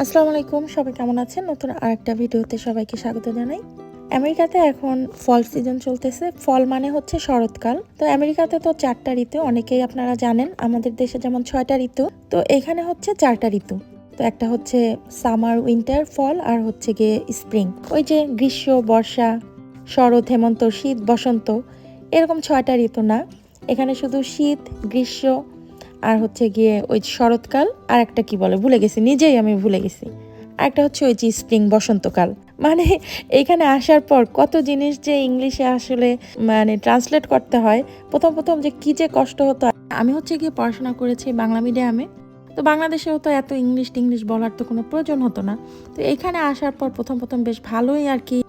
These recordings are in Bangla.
আসসালামু আলাইকুম, সবাই কেমন আছেন? নতুন আরেকটা ভিডিওতে সবাইকে স্বাগত জানাই। আমেরিকাতে এখন ফল সিজন চলতেছে। ফল মানে হচ্ছে শরৎকাল। তো আমেরিকাতে তো চারটা ঋতু, অনেকেই আপনারা জানেন, আমাদের দেশে যেমন ছয়টা ঋতু, তো এখানে হচ্ছে চারটা ঋতু। তো একটা হচ্ছে সামার উইন্টার ফল আর হচ্ছে গিয়ে স্প্রিং ওই যে গ্রীষ্ম, বর্ষা, শরৎ, হেমন্ত, শীত, বসন্ত, এরকম ছয়টা ঋতু না। এখানে শুধু শীত, গ্রীষ্ম আর হচ্ছে গিয়ে ওই শরৎকাল আর একটা কি বলে, ভুলে গেছি, নিজেই আমি ভুলে গেছি। আর একটা হচ্ছে ওই যে স্প্রিং বসন্তকাল। মানে এইখানে আসার পর কত জিনিস যে ইংলিশে আসলে মানে ট্রান্সলেট করতে হয়, প্রথম প্রথম যে কি যে কষ্ট হতো। আমি হচ্ছে গিয়ে পড়াশোনা করেছি বাংলা মিডিয়ামে তো বাংলাদেশেও তো এত ইংলিশ টিংলিশ বলার তো কোনো প্রয়োজন হতো না। তো এখানে আসার পর প্রথম প্রথম বেশ ভালোই আর কি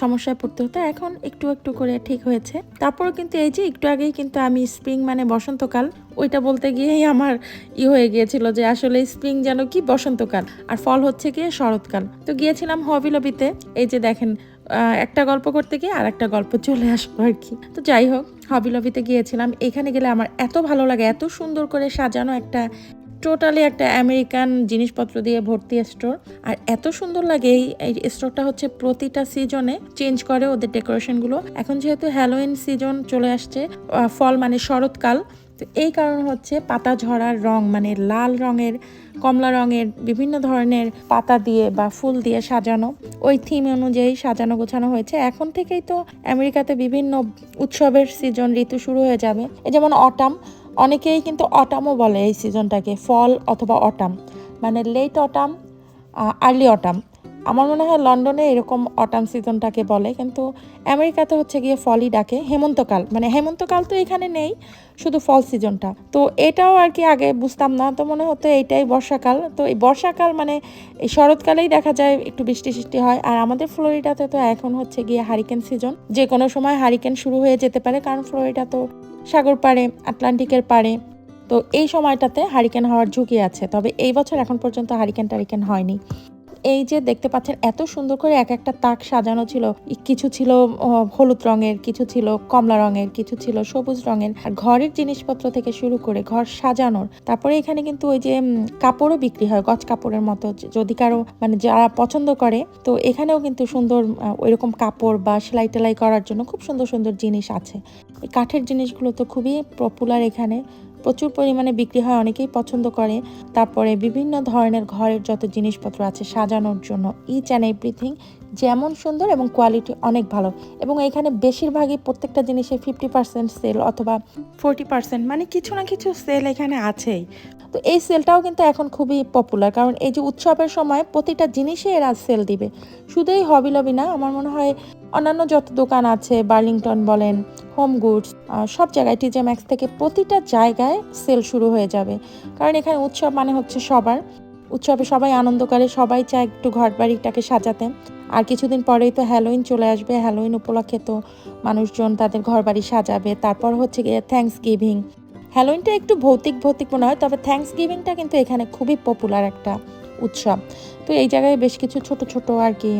সমস্যায় পড়তে হতো, এখন একটু একটু করে ঠিক হয়েছে। তারপরও কিন্তু এই যে একটু আগেই কিন্তু আমি স্প্রিং মানে বসন্তকাল, ওইটা বলতে গিয়েই আমার ই হয়ে গিয়েছিল যে আসলে স্প্রিং যেন কি বসন্তকাল, আর ফল হচ্ছে গিয়ে শরৎকাল। তো গিয়েছিলাম হবিলবিতে, এই যে দেখেন একটা গল্প করতে গিয়ে আর একটা গল্প চলে আসলো আর কি। তো যাই হোক, হবিলবিতে গিয়েছিলাম, এখানে গেলে আমার এত ভালো লাগে, এত সুন্দর করে সাজানো একটা টোটালি একটা আমেরিকান জিনিসপত্র দিয়ে ভর্তি স্টোর আর এত সুন্দর লাগে এই স্টোরটা হচ্ছে প্রতিটা সিজনে চেঞ্জ করে ওদের ডেকোরেশনগুলো এখন যেহেতু হ্যালোইন সিজন চলে আসছে ফল মানে শরৎকাল, তো এই কারণ হচ্ছে পাতা ঝরার রং মানে লাল রঙের, কমলা রঙের বিভিন্ন ধরনের পাতা দিয়ে বা ফুল দিয়ে সাজানো। ওই থিম অনুযায়ী সাজানো গোছানো হয়েছে। এখন থেকেই তো আমেরিকাতে বিভিন্ন উৎসবের সিজন ঋতু শুরু হয়ে যাবে। যেমন অটাম অনেকেই কিন্তু অটামও বলে এই সিজনটাকে ফল অথবা অটাম মানে লেট অটাম আর্লি অটাম আমার মনে হয় লন্ডনে এরকম অটাম সিজনটাকে বলে, কিন্তু আমেরিকাতে হচ্ছে গিয়ে ফলই ডাকে হেমন্তকাল। মানে হেমন্তকাল তো এখানে নেই, শুধু ফল সিজনটা। তো এটাও আর কি আগে বুঝতাম না, তো মনে হতো এইটাই বর্ষাকাল। তো এই বর্ষাকাল মানে এই শরৎকালেই দেখা যায় একটু বৃষ্টি সৃষ্টি হয়। আর আমাদের ফ্লোরিডাতে তো এখন হচ্ছে গিয়ে হারিকেন সিজন। যে কোনো সময় হারিকেন শুরু হয়ে যেতে পারে, কারণ ফ্লোরিডা তো সাগর পাড়ে, আটলান্টিকের পাড়ে। তো এই সময়টাতে হারিকেন হওয়ার ঝুঁকি আছে। তবে এই বছর এখন পর্যন্ত হারিকেন টারিকেন হয়নি। এই যে দেখতে পাচ্ছেন, এত সুন্দর করে এক একটা তাক সাজানো ছিল। কিছু ছিল হলুদ রঙের, কিছু ছিল কমলা রঙের, কিছু ছিল সবুজ রঙের। আর ঘরের জিনিসপত্র থেকে শুরু করে ঘর সাজানোর, তারপরে এখানে কিন্তু ওই যে কাপড়ও বিক্রি হয়, গছ কাপড়ের মতো। যদি কারও মানে যারা পছন্দ করে, তো এখানেও কিন্তু সুন্দর ওইরকম কাপড় বা সেলাই টেলাই করার জন্য খুব সুন্দর সুন্দর জিনিস আছে। কাঠের জিনিসগুলো তো খুবই পপুলার এখানে। প্রচুর পরিমাণে বিক্রি হয়, অনেকেই পছন্দ করে। তারপরে বিভিন্ন ধরনের ঘরের যত জিনিসপত্র আছে সাজানোর জন্য ইচ অ্যান্ড এভরিথিং যেমন সুন্দর এবং কোয়ালিটি অনেক ভালো। এবং এখানে বেশিরভাগই প্রত্যেকটা জিনিসে ফিফটি পার্সেন্ট সেল অথবা ফোরটি পার্সেন্ট মানে কিছু না কিছু সেল এখানে আছেই। তো এই সেলটাও কিন্তু এখন খুবই পপুলার কারণ এই যে উৎসবের সময় প্রতিটা জিনিসে এরা সেল দিবে। শুধু এই হবি লবি না, আমার মনে হয় অন্যান্য যত দোকান আছে, বার্লিংটন বলেন, হোম গুডস সব জায়গায় টিজে ম্যাক্স থেকে প্রতিটা জায়গায় সেল শুরু হয়ে যাবে। কারণ এখানে উৎসব মানে হচ্ছে সবার। উৎসবে সবাই আনন্দ করে, সবাই চায় একটু ঘর বাড়িটাকে সাজাতে। আর কিছুদিন পরেই তো হ্যালোইন চলে আসবে। হ্যালোইন উপলক্ষে তো মানুষজন তাদের ঘর বাড়ি সাজাবে। তারপর হচ্ছে গিয়ে থ্যাঙ্কস গিভিং হ্যালোইনটা একটু ভৌতিক ভৌতিক মনে হয়, তবে থ্যাঙ্কস গিভিংটা কিন্তু এখানে খুবই পপুলার একটা উৎসব। তো এই জায়গায় বেশ কিছু ছোট ছোট আর কি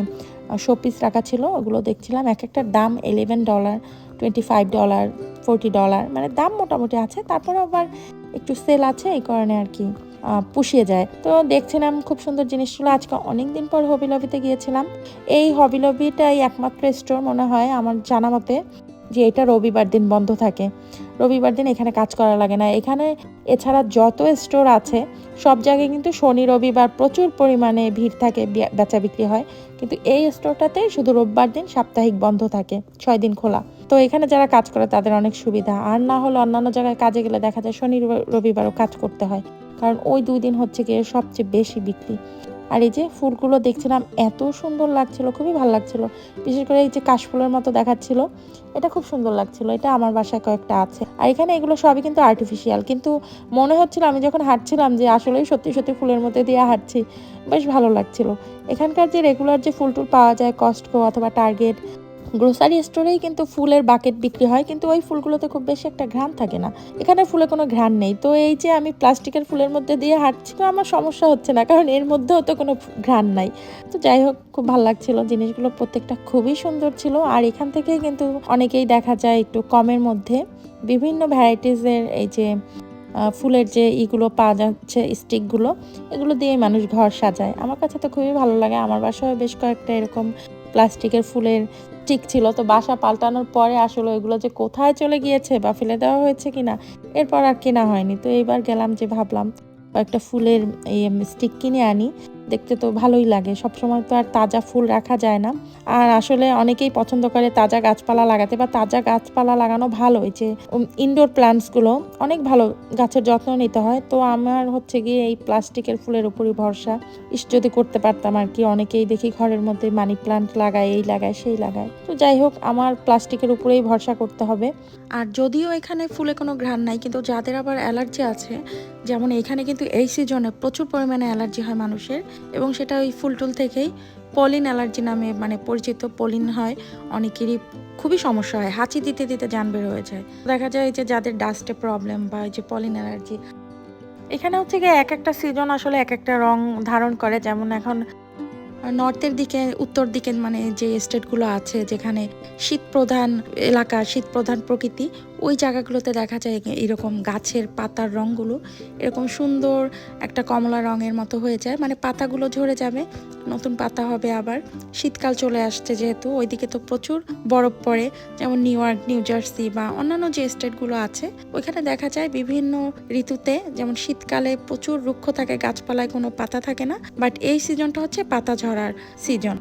শোপিস রাখা ছিল, ওগুলো দেখছিলাম। এক একটার দাম eleven dollar twenty five dollar forty dollar মানে দাম মোটামুটি আছে। তারপরে আবার একটু সেল আছে, এই কারণে আর কি পুষিয়ে যায়। তো দেখছিলাম, খুব সুন্দর জিনিস ছিল। আজকে অনেক দিন পর হবি লবিতে গিয়েছিলাম। এই হবি লবিটাই একমাত্র স্টোর মনে হয় আমার জানা মতে। যে এটা রবিবার দিন বন্ধ থাকে। রবিবার দিন এখানে কাজ করা লাগে না। এখানে এছাড়া যত স্টোর আছে, সব জায়গায় কিন্তু শনি, রবিবার প্রচুর পরিমাণে ভিড় থাকে বেচা বিক্রি হয়। কিন্তু এই স্টোরটাতে শুধু রোববার দিন সাপ্তাহিক বন্ধ থাকে, ছয় দিন খোলা। তো এখানে যারা কাজ করে, তাদের অনেক সুবিধা। আর না হলে অন্যান্য জায়গায় কাজে গেলে দেখা যায় শনি রবি- রবিবারও কাজ করতে হয়। কারণ ওই দুই দিন হচ্ছে গিয়ে সবচেয়ে বেশি বিক্রি। আর এই যে ফুলগুলো দেখছিলাম, এত সুন্দর লাগছিল, খুবই ভালো লাগছিল। বিশেষ করে এই যে কাশফুলের মতো দেখাচ্ছিল, এটা খুব সুন্দর লাগছিল, এটা আমার বাসায় কয়েকটা আছে। আর এখানে এগুলো সবই কিন্তু আর্টিফিশিয়াল কিন্তু মনে হচ্ছিল, আমি যখন হাঁটছিলাম যে আসলেই সত্যি সত্যি ফুলের মধ্যে দিয়ে হাঁটছি, বেশ ভালো লাগছিল। এখানকার যে রেগুলার যে ফুল টুল পাওয়া যায় কস্টকো অথবা টার্গেট গ্রোসারি স্টোরেই কিন্তু ফুলের বাকেট বিক্রি হয়, কিন্তু ওই ফুলগুলোতে খুব বেশি একটা ঘ্রাণ থাকে না। এখানে ফুলে কোনো ঘ্রাণ নেই। তো এই যে আমি প্লাস্টিকের ফুলের মধ্যে দিয়ে হাঁটছি, তো আমার সমস্যা হচ্ছে না, কারণ এর মধ্যেও তো কোনো ঘ্রাণ নাই। তো যাই হোক, খুব ভালো লাগছিল। জিনিসগুলো প্রত্যেকটা খুবই সুন্দর ছিল। আর এখান থেকেই কিন্তু অনেকেই দেখা যায় একটু কমের মধ্যে। বিভিন্ন ভ্যারাইটিসের এই যে ফুলের যে ইগুলো পাওয়া যাচ্ছে স্টিকগুলো এগুলো দিয়ে মানুষ ঘর সাজায়। আমার কাছে তো খুবই ভালো লাগে। আমার বাসায় বেশ কয়েকটা এরকম প্লাস্টিকের ফুলের স্টিক ছিল। তো বাসা পাল্টানোর পরে আসলে ওইগুলো যে কোথায় চলে গিয়েছে বা ফেলে দেওয়া হয়েছে কিনা এরপর আর কেনা হয়নি। তো এইবার গেলাম যে ভাবলাম কয়েকটা ফুলের এই স্টিক কিনে আনি। দেখতে তো ভালোই লাগে। সবসময় তো আর তাজা ফুল রাখা যায় না। আর আসলে অনেকেই পছন্দ করে তাজা গাছপালা লাগাতে বা তাজা গাছপালা লাগানো ভালো। যে ইনডোর প্ল্যান্টসগুলো অনেক ভালো গাছের যত্ন নিতে হয়। তো আমার হচ্ছে গিয়ে এই প্লাস্টিকের ফুলের উপরই ভরসা। ইস, যদি করতে পারতাম আর কি। অনেকেই দেখি ঘরের মধ্যে মানি প্লান্ট লাগায়, এই লাগায়, সেই লাগায়। তো যাই হোক, আমার প্লাস্টিকের উপরেই ভরসা করতে হবে। আর যদিও এখানে ফুলে কোনো ঘ্রাণ নাই, কিন্তু যাদের আবার অ্যালার্জি আছে, যেমন এখানে কিন্তু এই সিজনে প্রচুর পরিমাণে অ্যালার্জি হয় মানুষের এবং সেটা ওই ফুলটুল থেকেই পলিন অ্যালার্জি নামে মানে পরিচিত পলিন হয়। অনেকেরই খুবই সমস্যা হয়। হাঁচি দিতে দিতে যান বের হয়ে যায়। দেখা যায় যে যাদের ডাস্টে প্রবলেম বা যে পলিন অ্যালার্জি, এখানে হচ্ছে গিয়ে এক একটা সিজন আসলে এক একটা রং ধারণ করে। যেমন এখন নর্থের দিকে, উত্তর দিকে মানে যে স্টেটগুলো আছে, যেখানে শীত প্রধান এলাকা, শীত প্রধান প্রকৃতি ওই জায়গাগুলোতে দেখা যায় এরকম গাছের পাতার রঙগুলো এরকম সুন্দর একটা কমলা রঙের মতো হয়ে যায়। মানে পাতাগুলো ঝরে যাবে, নতুন পাতা হবে আবার। শীতকাল চলে আসছে যেহেতু, ওইদিকে তো প্রচুর বরফ পড়ে। যেমন নিউ ইয়র্ক, নিউ জার্সি বা অন্যান্য যে স্টেটগুলো আছে, ওইখানে দেখা যায় বিভিন্ন ঋতুতে যেমন শীতকালে প্রচুর রুক্ষ থাকে, গাছপালায় কোনো পাতা থাকে না। বাট এই সিজনটা হচ্ছে পাতা ঝরার সিজন।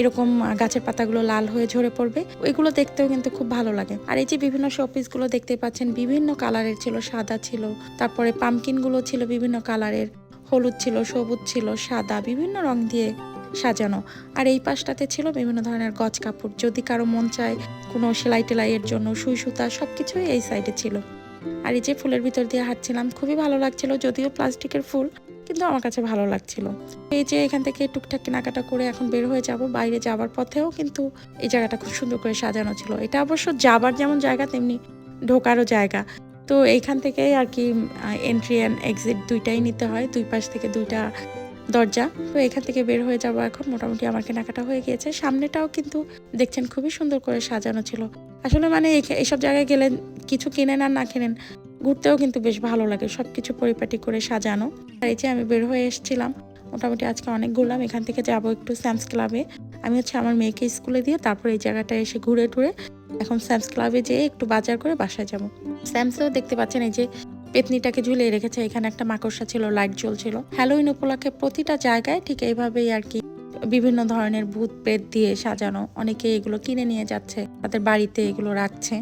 এরকম গাছের পাতাগুলো লাল হয়ে ঝরে পড়বে। ওইগুলো দেখতেও কিন্তু খুব ভালো লাগে। আর এই যে বিভিন্ন শোপিসগুলো দেখতে পাচ্ছেন, বিভিন্ন কালারের ছিল, সাদা ছিল, তারপরে পামকিনগুলো ছিল বিভিন্ন কালারের, হলুদ ছিল, সবুজ ছিল, সাদা, বিভিন্ন রং দিয়ে সাজানো। আর এই পাশটাতে ছিল বিভিন্ন ধরনের গজ কাপড়। যদি কারও মন চায় কোনো সেলাই টেলাইয়ের জন্য, সুই সুতা সব কিছুই এই সাইডে ছিল। আর এই যে ফুলের ভিতর দিয়ে হাঁটছিলাম, খুবই ভালো লাগছিল, যদিও প্লাস্টিকের ফুল কিন্তু আমার কাছে ভালো লাগছিল। এই যে এখান থেকে টুকটাক কেনাকাটা করে এখন বের হয়ে যাব, বাইরে যাবার পথেও কিন্তু এই জায়গাটা খুব সুন্দর করে সাজানো ছিল। এটা অবশ্য যাবার যেমন জায়গা, তেমনি ঢোকারও জায়গা। তো এইখান থেকে আর কি এন্ট্রি অ্যান্ড এক্সিট দুইটাই নিতে হয়, দুই পাশ থেকে দুইটা দরজা। তো এখান থেকে বের হয়ে যাব এখন মোটামুটি আমার কেনাকাটা হয়ে গিয়েছে। সামনেটাও কিন্তু দেখছেন খুবই সুন্দর করে সাজানো ছিল। আসলে মানে এসব জায়গায় গেলে কিছু কিনেন আর না কিনেন ঘুরতেও কিন্তু বেশ ভালো লাগে। সব কিছু পরিপাটি করে সাজানো। আর এই যে আমি বের হয়ে এসেছিলাম, মোটামুটি আজকে অনেক ঘুরলাম। এখান থেকে যাব একটু স্যামস ক্লাবে আমি হচ্ছে আমার মেয়েকে স্কুলে দিয়ে তারপর এই জায়গাটায় এসে ঘুরে টুরে এখন স্যামস ক্লাবে যেয়ে একটু বাজার করে বাসায় যাব। স্যামসেও দেখতে পাচ্ছেন এই যে পেতনিটাকে ঝুলিয়ে রেখেছে। এখানে একটা মাকড়সা ছিল লাইট জ্বলছিল। হ্যালোইন উপলক্ষে প্রতিটা জায়গায় ঠিক এইভাবেই আর কি বিভিন্ন ধরনের ভূত প্রেত দিয়ে সাজানো। অনেকে এগুলো কিনে নিয়ে যাচ্ছে, তাদের বাড়িতে এগুলো রাখছে।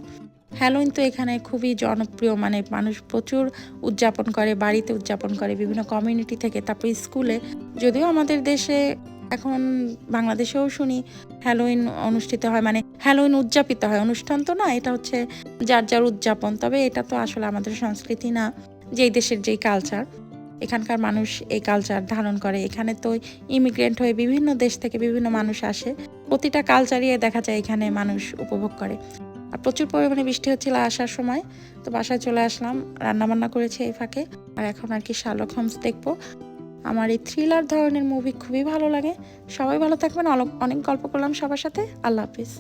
হ্যালোইন তো এখানে খুবই জনপ্রিয় মানে মানুষ প্রচুর উদযাপন করে, বাড়িতে উদযাপন করে, বিভিন্ন কমিউনিটি থেকে। তারপর স্কুলে, যদিও আমাদের দেশে, এখন বাংলাদেশেও শুনি হ্যালোইন অনুষ্ঠিত হয় মানে হ্যালোইন উদযাপিত হয়। অনুষ্ঠান তো না, এটা হচ্ছে যার যার উদযাপন, তবে এটা তো আসলে আমাদের সংস্কৃতি না, যেই দেশের যেই কালচার এখানকার মানুষ এই কালচার ধারণ করে। এখানে তো ইমিগ্রেন্ট হয়ে বিভিন্ন দেশ থেকে বিভিন্ন মানুষ আসে। প্রতিটা কালচারই দেখা যায় এখানে মানুষ উপভোগ করে। আর প্রচুর পরিমাণে বৃষ্টি হচ্ছিল আসার সময়, তো বাসায় চলে আসলাম রান্না বান্না করেছি এই ফাঁকে, আর এখন আর কি শার্লক হোমস দেখব। আমার এই থ্রিলার ধরনের মুভি খুবই ভালো লাগে। সবাই ভালো থাকবেন অনেক গল্প করলাম সবার সাথে, আল্লাহ হাফিজ।